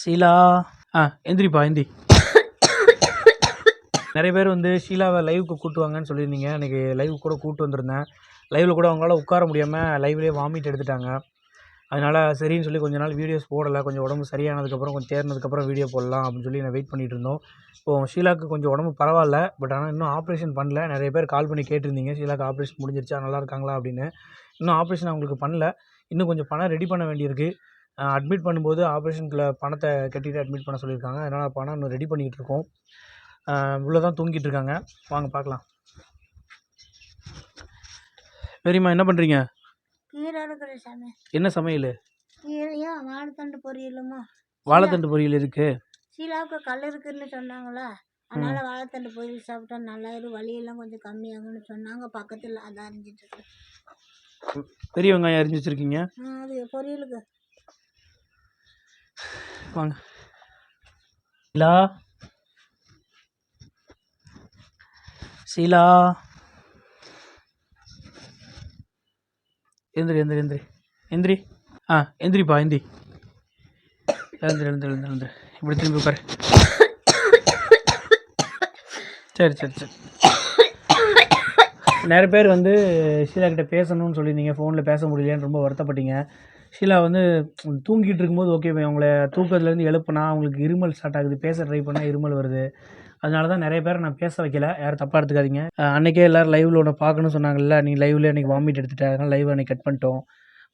ஷீலா. ஆ எந்திரிப்பா எந்திரி நிறைய பேர் வந்து ஷீலாவை லைவுக்கு கூப்பிட்டு வாங்கன்னு சொல்லியிருந்தீங்க. அன்றைக்கி லைவ் கூட கூப்பிட்டு வந்திருந்தேன். லைவில் கூட அவங்களால உட்கார முடியாமல் லைவ்லேயே வாமிட் எடுத்துட்டாங்க. அதனால் சரின்னு சொல்லி கொஞ்ச நாள் வீடியோஸ் போடலை. கொஞ்சம் உடம்பு சரியானதுக்கப்புறம் கொஞ்சம் தேர்னதுக்கப்புறம் வீடியோ போடலாம் அப்படின்னு சொல்லி நான் வெயிட் பண்ணிகிட்டு இருந்தோம். இப்போது ஷீலாக்கு கொஞ்சம் உடம்பு பரவாயில்ல. பட் ஆனால் இன்னும் ஆப்ரேஷன் பண்ணல. நிறைய பேர் கால் பண்ணி கேட்டிருந்தீங்க. ஷீலாக்கு ஆப்ரேஷன் முடிஞ்சிருச்சா? நல்லா இருக்காங்களா? அப்படின்னு. இன்னும் ஆப்ரேஷன் அவங்களுக்கு பண்ணல. இன்னும் கொஞ்சம் பணம் ரெடி பண்ண வேண்டியிருக்கு. அட்மிட் பண்ணும்போது ஆப்ரேஷனுக்குள்ள பணத்தை கட்டிட்டு அட்மிட் பண்ண சொல்லியிருக்காங்க. அதனால் பணம் இன்னும் ரெடி பண்ணிக்கிட்டு இருக்கோம். உள்ளே தான் தூங்கிட்டு இருக்காங்க. வாங்க பார்க்கலாம். பெரியம்மா என்ன பண்ணுறீங்க என்ன சமையல்? வாழைத்தண்டு பொரியலுமா? வாழைத்தண்டு பொரியல் இருக்குது சீலாவுக்கு கல் இருக்குன்னு சொன்னாங்களா? அதனால வாழைத்தண்டு பொரியல் சாப்பிட்டா நல்லா இருக்கும் வலியெல்லாம் கொஞ்சம் கம்மியாகும்னு சொன்னாங்க. பக்கத்தில் அதை அறிஞ்சிட்டு பெரிய வெங்காயம் அரிஞ்சு வச்சுருக்கீங்க அது பொரியலுக்கு. வாங்க. சீலா. ஷீலா எந்திரி எந்திரி எந்திரி. எந்திரி. ஆ எந்திரிப்பா எந்திரி. எழுந்திரி எழுந்திரி எழுந்திரி இப்படி திரும்பி உட்காரு. சரி சரி சரி. நிறைய பேர் வந்து ஷீலா கிட்ட பேசணும்னு சொல்லியிருந்தீங்க. ஃபோனில் பேச முடியலன்னு ரொம்ப வருத்தப்பட்டீங்க. ஷீலா வந்து தூங்கிட்டு இருக்கும்போது ஓகே அவங்கள தூக்கத்துலேருந்து எழுப்புனா அவங்களுக்கு இருமல் ஸ்டார்ட் ஆகுது. பேச ட்ரை பண்ணால் இருமல் வருது. அதனால தான் நிறைய பேரை நான் பேச வைக்கல. யாரும் தப்பாக எடுத்துக்காதீங்க. அஹ் அன்னைக்கே எல்லோரும் லைவில் உன்னை பார்க்கணும்னு சொன்னாங்கல்ல நீ லைவில் அன்றைக்கி வாமிட் எடுத்துட்ட. அதனால் லைவ் அன்றைக்கி கட் பண்ணிட்டோம்.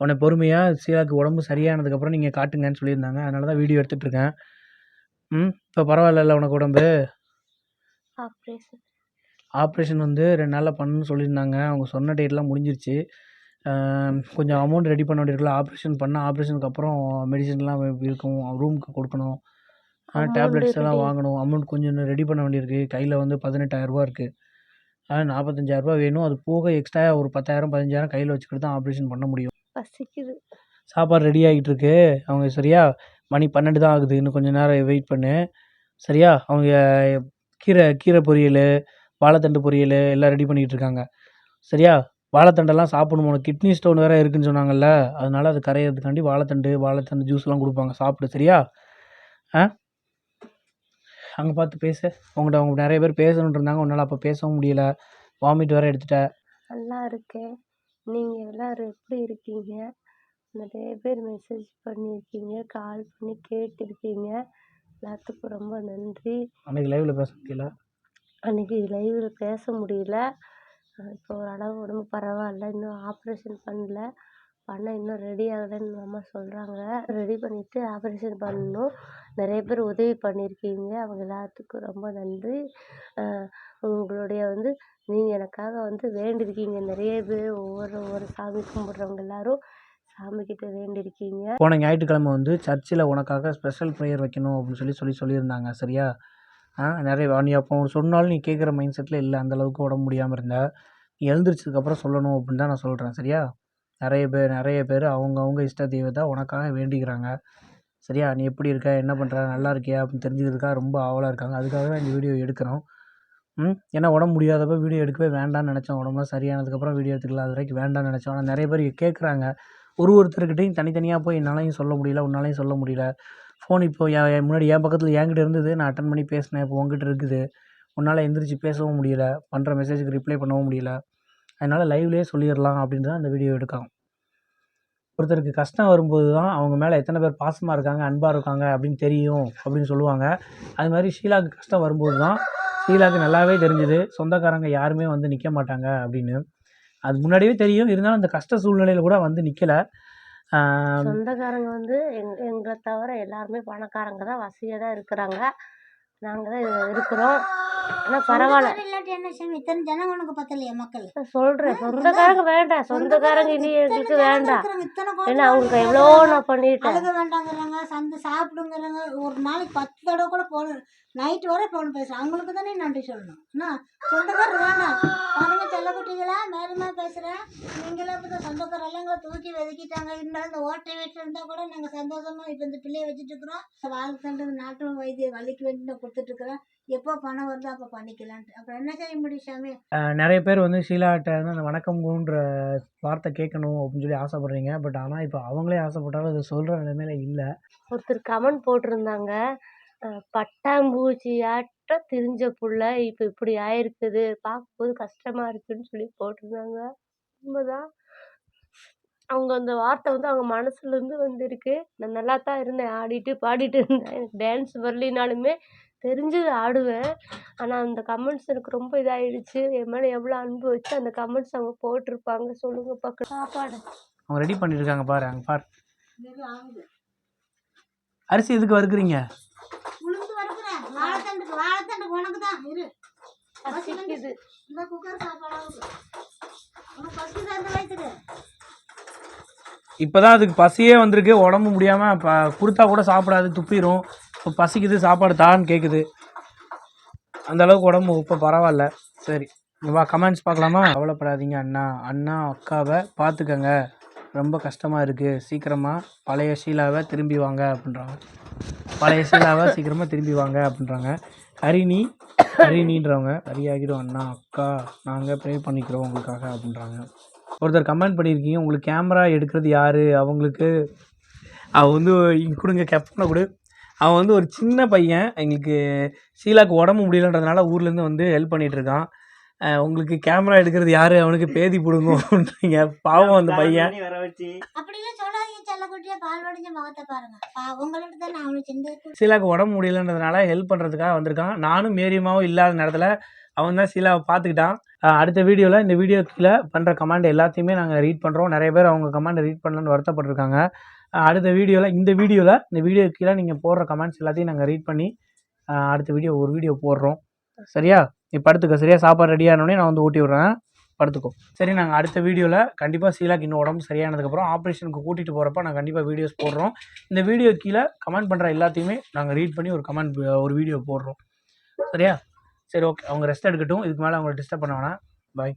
உன்னை பொறுமையாக ஷீலாக்கு உடம்பு சரியானதுக்கப்புறம் நீங்கள் காட்டுங்கன்னு சொல்லியிருந்தாங்க. அதனால தான் வீடியோ எடுத்துகிட்டு இருக்கேன். ம் இப்போ பரவாயில்லல்ல உனக்கு உடம்பு. ஆப்ரேஷன் ஆப்ரேஷன் வந்து ரெண்டு நாளில் பண்ணணும்னு சொல்லியிருந்தாங்க. அவங்க சொன்ன டேட்லாம் முடிஞ்சிருச்சு. கொஞ்சம் அமௌண்ட் ரெடி பண்ண வேண்டியிருக்குல்ல ஆப்ரேஷன் பண்ணால் ஆப்ரேஷனுக்கு அப்புறம் மெடிசன்லாம் இருக்கும். ரூமுக்கு கொடுக்கணும். டேப்லெட்ஸ் எல்லாம் வாங்கணும். அமௌண்ட் கொஞ்சம் ரெடி பண்ண வேண்டியிருக்கு. கையில் வந்து பதினெட்டாயிரரூபா இருக்குது அதான் நாற்பத்தஞ்சாயிரரூபா வேணும். அது போக எக்ஸ்ட்ரா ஒரு பத்தாயிரம் பதினஞ்சாயிரம் கையில் வச்சுக்கிட்டு தான் ஆப்ரேஷன் பண்ண முடியும். பசிக்குது. சாப்பாடு ரெடி ஆகிட்டு இருக்கு. அவங்க சரியா மணி பன்னெண்டு தான் ஆகுது. இன்னும் கொஞ்சம் நேரம் வெயிட் பண்ணு. சரியா? அவங்க கீரை கீரை பொரியல் வாழைத்தண்டு பொரியல் எல்லாம் ரெடி பண்ணிகிட்டு இருக்காங்க. சரியா? வாழைத்தண்டெல்லாம் சாப்பிடணும்? கிட்னி ஸ்டோன் வேறு இருக்குன்னு சொன்னாங்கல்ல. அதனால அது கரையிறதுக்காண்டி வாழைத்தண்டு வாழைத்தண்டு ஜூஸ்லாம் கொடுப்பாங்க. சாப்பிடு சரியா? ஆ? அங்கே பார்த்து பேசு. உங்கள்கிட்ட அவங்க நிறைய பேர் பேசணுன்னு இருந்தாங்க. உன்னால் அப்போ பேசவும் முடியல. வாமிட் வேறு எடுத்துட்ட. நல்லா இருக்கேன் நீங்கள் எல்லோரும் எப்படி இருக்கீங்க? நிறைய பேர் மெசேஜ் பண்ணியிருக்கீங்க. கால் பண்ணி கேட்டிருக்கீங்க. எல்லாத்துக்கும் ரொம்ப நன்றி. அன்றைக்கி லைவில் பேச முடியல. அன்றைக்கி லைவில் பேச முடியல. இப்போ ஓரளவு உடம்பு பரவாயில்ல இன்னும் ஆப்ரேஷன் பண்ணல. பண்ண இன்னும் ரெடி ஆகலைன்னு அம்மா சொல்கிறாங்க ரெடி பண்ணிவிட்டு ஆப்ரேஷன் பண்ணணும். நிறைய பேர் உதவி பண்ணியிருக்கீங்க. அவங்க எல்லாத்துக்கும் ரொம்ப நன்றி. உங்களுடைய வந்து நீங்கள் எனக்காக வந்து வேண்டியிருக்கீங்க. நிறைய பேர் ஒவ்வொரு ஒவ்வொரு சாமி கும்பிட்றவங்க எல்லாரும் சாமிக்கிட்ட வேண்டியிருக்கீங்க. போன ஞாயிற்றுக்கிழமை வந்து சர்ச்சில் உனக்காக ஸ்பெஷல் ப்ரேயர் வைக்கணும் அப்படின்னு சொல்லி சொல்லி சொல்லியிருந்தாங்க. சரியா? நிறைய நீ அப்போ சொன்னாலும் நீ கேட்குற மைண்ட் செட்டில் இல்லை அந்தளவுக்கு உடம்பு முடியாமல் இருந்த நீ எழுந்திரிச்சதுக்கப்புறம் சொல்லணும் அப்படின்னு தான் நான் சொல்கிறேன் சரியா? நிறைய பேர் நிறைய பேர் அவங்கவுங்க இஷ்ட தெய்வத்தை உனக்காக வேண்டிக்கிறாங்க சரியா? நீ எப்படி இருக்க என்ன பண்ணுற நல்லா இருக்கியா அப்படின்னு தெரிஞ்சுக்கிறதுக்காக ரொம்ப ஆவலாக இருக்காங்க. அதுக்காக தான் இந்த வீடியோ எடுக்கிறோம். ம் ஏன்னா உடம்பு முடியாதப்ப வீடியோ எடுக்கவே வேண்டாம்னு நினச்சோம் உடம்புலாம் சரியானதுக்கப்புறம் வீடியோ எடுத்துக்கலாம். அது வரைக்கும் வேண்டாம்னு நினச்சோம் ஆனால் நிறைய பேர் கேட்குறாங்க ஒரு ஒருத்தர்கிட்டையும் தனித்தனியாக போய் என்னாலையும் சொல்ல முடியல உன்னாலையும் சொல்ல முடியல. ஃபோன் இப்போ என் என் முன்னாடி என் பக்கத்தில் என்கிட்ட இருந்தது. நான் அட்டன் பண்ணி பேசினேன். இப்போ உங்ககிட்ட இருக்குது. உன்னால் எந்திரிச்சு பேசவும் முடியல. பண்ணுற மெசேஜுக்கு ரிப்ளை பண்ணவும் முடியல. அதனால் லைவ்லேயே சொல்லிடலாம் அப்படின்னு தான் அந்த வீடியோ எடுக்கலாம் ஒருத்தருக்கு கஷ்டம் வரும்போது தான் அவங்க மேலே எத்தனை பேர் பாசமாக இருக்காங்க அன்பாக இருக்காங்க அப்படின்னு தெரியும் அப்படின்னு சொல்லுவாங்க. அது மாதிரி ஷீலாவுக்கு கஷ்டம் வரும்போது தான் ஷீலாவுக்கு நல்லாவே தெரிஞ்சுது. சொந்தக்காரங்க யாருமே வந்து நிற்க மாட்டாங்க அப்படின்னு. அது முன்னாடியே தெரியும். இருந்தாலும் அந்த கஷ்ட சூழ்நிலையில் கூட வந்து நிற்கலை சொந்தக்காரங்க வந்து எங் எங்களை தவிர எல்லாருமே பணக்காரங்க தான் வசதியாக தான் இருக்கிறாங்க. நாங்கள் தான் இருக்கிறோம். ஆனால் பரவாயில்ல. இல்லாட்டி என்ன சாமி? இத்தனை ஜனங்க உனக்கு பத்தலையா மக்கள்? சொல்கிறேன் சொந்தக்காரங்க வேண்டாம். சொந்தக்காரங்க இனி எங்களுக்கு வேண்டாம். ஏன்னா அவங்களுக்கு எவ்வளோ நான் பண்ணிட்டேன். அழுக வேண்டாங்கிறாங்க சந்து சாப்பிடுங்கிறாங்க ஒரு நாளைக்கு பத்து தடவை கூட போன் நைட்டு வரை ஃபோன் பேசுகிறேன் அவங்களுக்கு தானே நன்றி சொல்லணும். என்ன? சொந்தக்காரர் வேண்டாம் பாருங்க செல்லக்குட்டிகளா மேலுமா பேசுகிறேன் நீங்களே இப்போ தான் சொந்தக்கார எல்லாம் எங்களை தூக்கி வெதுக்கிட்டாங்க. இருந்தாலும் இந்த ஓட்டை வீட்டில் இருந்தால் கூட நாங்கள் சந்தோஷமாக இப்போ இந்த பிள்ளைய வச்சுட்டு இருக்கிறோம். வாழ்க்கை நாட்டு வைத்திய வலிக்கு வேண்டி நான் கொடுத்துட்ருக்குறேன் எப்போ பணம் வருதோ அப்போ அப்போ பண்ணிக்கலான்ட்டு. அப்புறம் என்ன செய்ய முடியும் சாமி? நிறைய பேர் வந்து ஷீலாட்ட வந்து அந்த வணக்கம்ன்ற வார்த்தை கேட்கணும் அப்படின்னு சொல்லி ஆசைப்படுறீங்க. பட் ஆனால் இப்போ அவங்களே ஆசைப்பட்டாலும் அதை சொல்கிற நிலைமையில இல்லை. ஒருத்தர் கமெண்ட் போட்டிருந்தாங்க. அஹ் பட்டாம்பூச்சியாட்டம் திரிஞ்ச புள்ள இப்போ இப்படி ஆயிருக்குது. பார்க்கும்போது கஷ்டமா இருக்குன்னு சொல்லி போட்டிருந்தாங்க. உண்மைதான். அவங்க அந்த வார்த்தை வந்து அவங்க மனசுல இருந்து வந்திருக்கு. நான் நல்லா தான் இருந்தேன். ஆடிட்டு பாடிட்டு இருந்தேன். டான்ஸ் வரலினாலுமே தெரிஞ்சது ஆடுவேன். ஆனால் அந்த கமெண்ட்ஸ் எனக்கு ரொம்ப இதாயிடுச்சு. என் மேலே எவ்வளோ அன்பு வச்சு அந்த கமெண்ட்ஸ் அவங்க போட்டிருப்பாங்க. சொல்லுங்க பார்க்க சாப்பாடு. அவங்க ரெடி பண்ணியிருக்காங்க பாரு அங்கே பாரு. அரிசி எதுக்கு வறுக்குறீங்க? உளுந்து வறுக்கிறேன். வாழைத்தண்டுக்கு வாழைத்தண்டுக்கு உனக்கு தான் இரு. பசிக்குது. இந்த குக்கர் சாப்பாடு ஆகுது உனக்கு பசி தந்து வைத்துடு இப்போ தான் அதுக்கு பசியே வந்திருக்கு. உடம்பு முடியாமல் இப்போ கொடுத்தா கூட சாப்பிடாது துப்பிடும் இப்போ பசிக்குது சாப்பாடு தான்னு கேட்குது அந்த அளவுக்கு உடம்பு இப்போ பரவாயில்ல. சரி வா கமெண்ட்ஸ் பார்க்கலாமா? கவலைப்படாதீங்க அண்ணா. அண்ணா அக்காவை பார்த்துக்கங்க. ரொம்ப கஷ்டமாக இருக்குது சீக்கிரமாக பழைய ஷீலாவை திரும்பி வாங்க அப்படின்றாங்க. பழைய ஷீலாவை சீக்கிரமாக திரும்பி வாங்க அப்படின்றாங்க. ஹரிணி ஹரிணின்றவங்க ஹரியாகிடும் அண்ணா அக்கா நாங்கள் ப்ரே பண்ணிக்கிறோம் உங்களுக்காக அப்படின்றாங்க. ஒருத்தர் கமெண்ட் பண்ணியிருக்கீங்க உங்களுக்கு கேமரா எடுக்கிறது யார்? அவங்களுக்கு அவ வந்து கொடுங்க கேப்டனை கொடு. அவன் வந்து ஒரு சின்ன பையன். எங்களுக்கு ஷீலாக்கு உடம்பு முடியலன்றதுனால ஊர்லேருந்து வந்து ஹெல்ப் பண்ணிட்டு இருக்கான். அஹ் உங்களுக்கு கேமரா எடுக்கிறது யார்? அவனுக்கு பேதி பிடுங்க அப்படின்றீங்க. பாவம் அந்த பையன். வர வச்சு. அப்படிலாம் சொல்லாதீங்க செல்லக்குட்டியா. பால் வடிஞ்ச முகத்தை பாருங்க. பா உங்கள்ட்ட தானே அவனுக்கு சிந்த ஷீலாக்கு உடம்பு முடியலன்றதுனால ஹெல்ப் பண்ணுறதுக்காக வந்திருக்கான். நானும் மேரியமாவும் இல்லாத நேரத்தில் அவன் தான் சீலாவை பார்த்துக்கிட்டான். அடுத்த வீடியோவில் இந்த வீடியோ கீழே பண்ணுற கமெண்ட் எல்லாத்தையுமே நாங்கள் ரீட் பண்ணுறோம் நிறைய பேர் அவங்க கமெண்ட் ரீட் பண்ணலன்னு வருத்தப்பட்டிருக்காங்க. அடுத்த வீடியோவில் இந்த வீடியோவில் இந்த வீடியோ கீழே நீங்கள் போடுற கமெண்ட்ஸ் எல்லாத்தையும் நாங்கள் ரீட் பண்ணி அடுத்த வீடியோ ஒரு வீடியோ போடுறோம். சரியா? நீ படுத்துக்க சரியா? சாப்பாடு ரெடி ஆனோடனே நான் வந்து ஊட்டி விட்றேன். படுத்துக்கோ. சரி நாங்கள் அடுத்த வீடியோவில் கண்டிப்பாக சீலாக்கு இன்னும் உடம்பு சரியானதுக்கப்புறம் ஆப்ரேஷனுக்கு கூட்டிகிட்டு போகிறப்ப நான் கண்டிப்பாக வீடியோஸ் போடுறோம். இந்த வீடியோ கீழே கமெண்ட் பண்ணுற எல்லாத்தையுமே நாங்கள் ரீட் பண்ணி ஒரு கமெண்ட் ஒரு வீடியோ போடுறோம். சரியா? சரி ஓகே அவங்க ரெஸ்ட் எடுக்கட்டும். இதுக்கு மேலே அவங்களை டிஸ்டர்ப் பண்ண வேணாம். பாய்